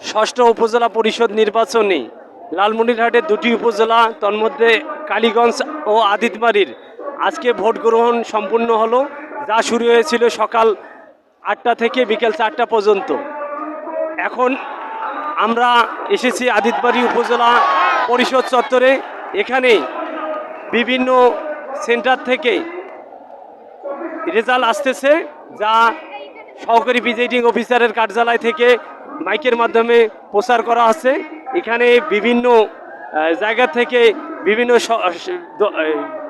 ষষ্ঠ উপজেলা পরিষদ নির্বাচনে লালমনিরহাটের দুটি উপজেলা, তন্মধ্যে কালীগঞ্জ ও আদিতবাড়ির। আজকে ভোট গ্রহণ সম্পূর্ণ হলো, যা শুরু হয়েছিল সকাল আটটা থেকে বিকেল চারটা পর্যন্ত। এখন আমরা এসেছি আদিতবাড়ি উপজেলা পরিষদ চত্বরে। এখানে বিভিন্ন সেন্টার থেকে রেজাল্ট আসতেছে, যা সহকারী প্রিজাইডিং অফিসারের কার্যালয় থেকে মাইকের মাধ্যমে প্রচার করা আছে। এখানে বিভিন্ন জায়গা থেকে বিভিন্ন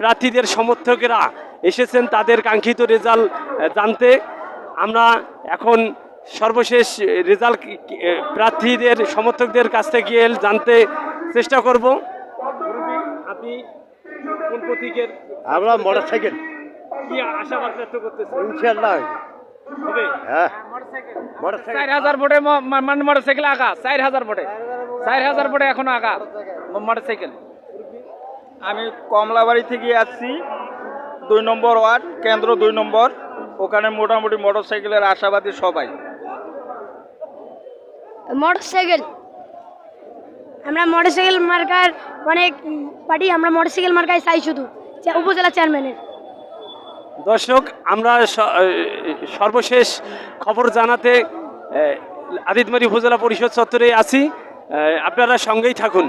প্রার্থীদের সমর্থকেরা এসেছেন তাদের কাঙ্ক্ষিত রেজাল্ট জানতে। আমরা এখন সর্বশেষ রেজাল্ট প্রার্থীদের সমর্থকদের কাছ থেকে গিয়ে জানতে চেষ্টা করব। আপনি কোন প্রতীকের আমরা মোটর সাইকেল কি আশাবাদ ব্যক্ত করতেছেন? ইনশাল্লাহ হ্যাঁ। মোটর চার হাজার ভোটে মানে মোটরসাইকেল আগা চার হাজার ভোটে। চার হাজার ভোটে এখনও আগা মোটরসাইকেল। আমি কমলাবাড়ি থেকে আসছি দুই নম্বর ওয়ার্ড কেন্দ্র দুই নম্বর। ওখানে মোটামুটি মোটরসাইকেলের আশাবাদী সবাই। মোটরসাইকেল। আমরা মোটরসাইকেল মার্কার অনেক পার্টি আমরা মোটরসাইকেল মার্কায় চাই শুধু উপজেলা চেয়ারম্যানের দর্শক আমরা সর্বশেষ খবর জানাতে আদিতমারি উপজেলা পরিষদ চত্বরে আছি। আপনারা সঙ্গেই থাকুন।